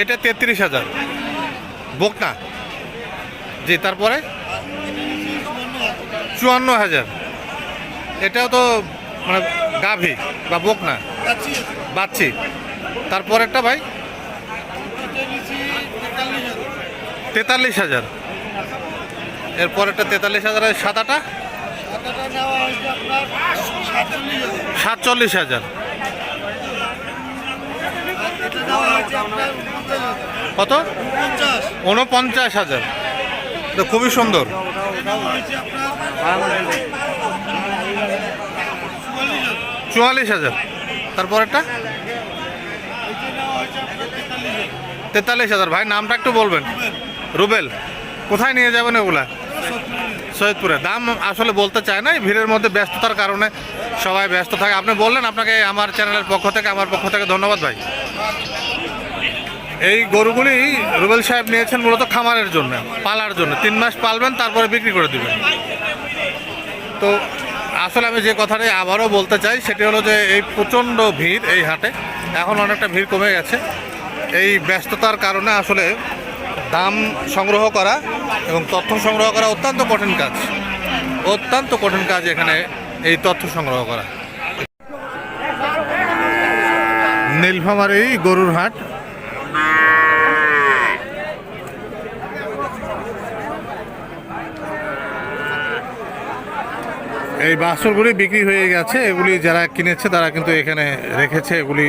এটা তেত্রিশ হাজার। বকনা জি, তারপরে? চুয়ান্ন হাজার। এটাও তো মানে গাভী বা বকনা বাচ্চি। তারপরেরটা ভাই? তেতাল্লিশ হাজার। এরপরেরটা তেতাল্লিশ হাজার সাদাটা? সাতচল্লিশ হাজার। কত? উনপঞ্চাশ। হাজার। তো খুবই সুন্দর। চুয়াল্লিশ হাজার। তারপরেরটা? তেতাল্লিশ হাজার। ভাই নামটা একটু বলবেন। রুবেল। কোথায় নিয়ে যাবেন ওগুলা? সৈয়দপুরে। দাম আসলে বলতে চায় না ভিড়ের মধ্যে ব্যস্ততার কারণে সবাই ব্যস্ত থাকে। আপনি বললেন আপনাকে আমার চ্যানেলের পক্ষ থেকে আমার পক্ষ থেকে ধন্যবাদ ভাই। এই গরুগুলি রুবেল সাহেব নিয়েছেন মূলত খামারের জন্য, পালার জন্য। তিন মাস পালবেন, তারপরে বিক্রি করে দেবেন। তো আসলে আমি যে কথাটাই আবারও বলতে চাই, সেটি হলো যে এই প্রচণ্ড ভিড় এই হাটে। এখন অনেকটা ভিড় কমে গেছে। এই ব্যস্ততার কারণে আসলে দাম সংগ্রহ করা এবং তথ্য সংগ্রহ করা অত্যন্ত কঠিন কাজ। অত্যন্ত কঠিন কাজ এখানে এই তথ্য সংগ্রহ করা। নীলফামারি গরুর হাট। এই বাসরগুলি বিক্রি হয়ে গেছে, এগুলি যারা কিনেছে তারা কিন্তু এখানে রেখেছে, এগুলি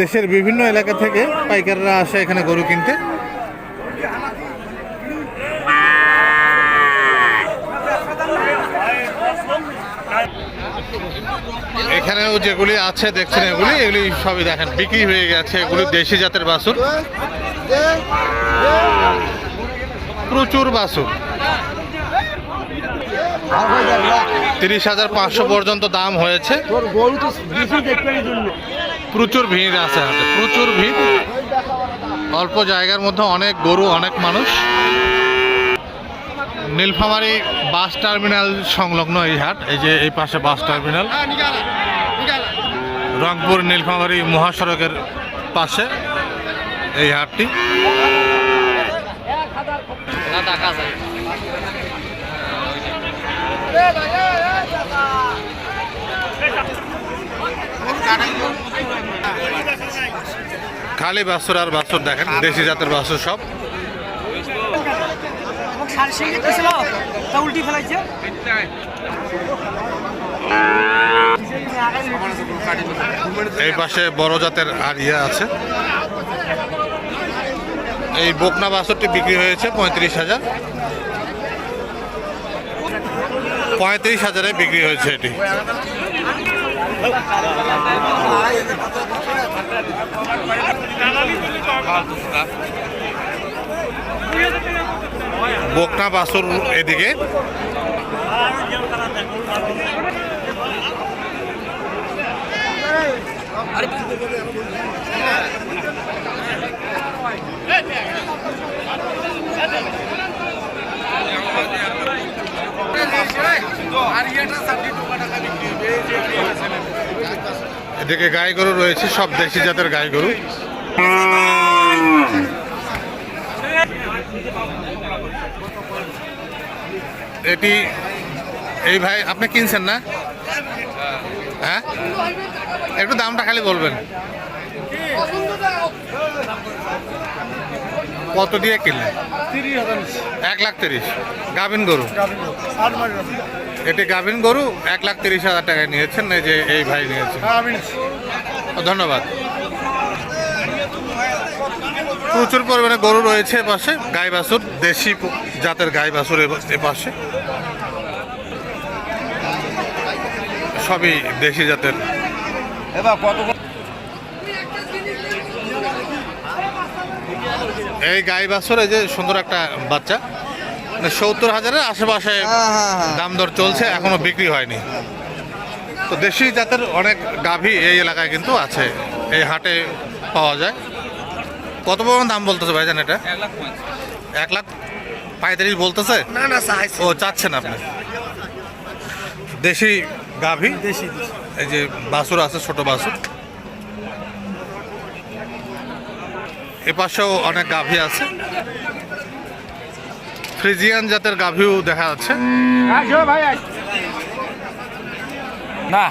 দেশের বিভিন্ন এলাকা থেকে পাইকাররা আসে এখানে গরু কিনতে। এখানেও যেগুলি আছে, দেখছেন এগুলি এগুলি সবই দেখেন, বিক্রি হয়ে গেছে এগুলি দেশি জাতের বাছুর প্রচুর বাসুর। তিরিশ হাজার পাঁচশো পর্যন্ত দাম হয়েছে। প্রচুর ভিড় আছে প্রচুর ভিড়। অল্প জায়গার মধ্যে অনেক গরু, অনেক মানুষ। নীলফামারী বাস টার্মিনাল সংলগ্ন এই হাট, এই যে এই পাশে বাস টার্মিনাল। রংপুর নীলফামারী মহাসড়কের পাশে এই হাটটি। খালি বাসুর আর বাছুর দেখেন, দেশি জাতের বাসুর সব। উল্টি ফেলাইছে। এই পাশে বড় জাতের আর ইয়ে আছে। এই বকনা বাছরটি বিক্রি হয়েছে পঁয়ত্রিশ হাজার। পঁয়ত্রিশ হাজারে বিক্রি হয়েছে এটি। বকনা বাছুর এদিকে। এদিকে গাই গরু রয়েছে, সব দেশি জাতের গাই গরু। এটি, এই ভাই, আপনি কিনছেন না? হ্যাঁ? একটু দামটা খালি বলবেন। কত দিয়ে কিনলেন এক লাখ তিরিশ। গাভিন গরু? এটি গাভিন গরু, এক লাখ তিরিশ হাজার টাকায় নিয়েছেন, এই যে এই ভাই নিয়েছেন। ধন্যবাদ। প্রচুর পরিমাণে গরু রয়েছে এ পাশে গাই বাছুর দেশি জাতের গাই বাছুর এ- এ পাশে সবই দেশি জাতের এবার কত এই গাই বাছুর এই যে সুন্দর একটা বাচ্চা। মানে সত্তর হাজারের আশেপাশে দাম দর চলছে এখনও বিক্রি হয়নি। তো দেশি জাতের অনেক গাভী এই এলাকায় কিন্তু আছে এই হাটে পাওয়া যায়। কত পরিমাণ দাম বলতেছে ভাইজান এটা? এক লাখ পঁয়ত্রিশ বলতেছে? না না সাইজ। ও চাচ্ছেন আপনি। দেশি গাভী? দেশি এই যে বাছুর আছে ছোট বাছুর এপাশেও অনেক গাভী আছে। ফ্রিজিয়ান জাতের গাভীও দেখা যাচ্ছে। না।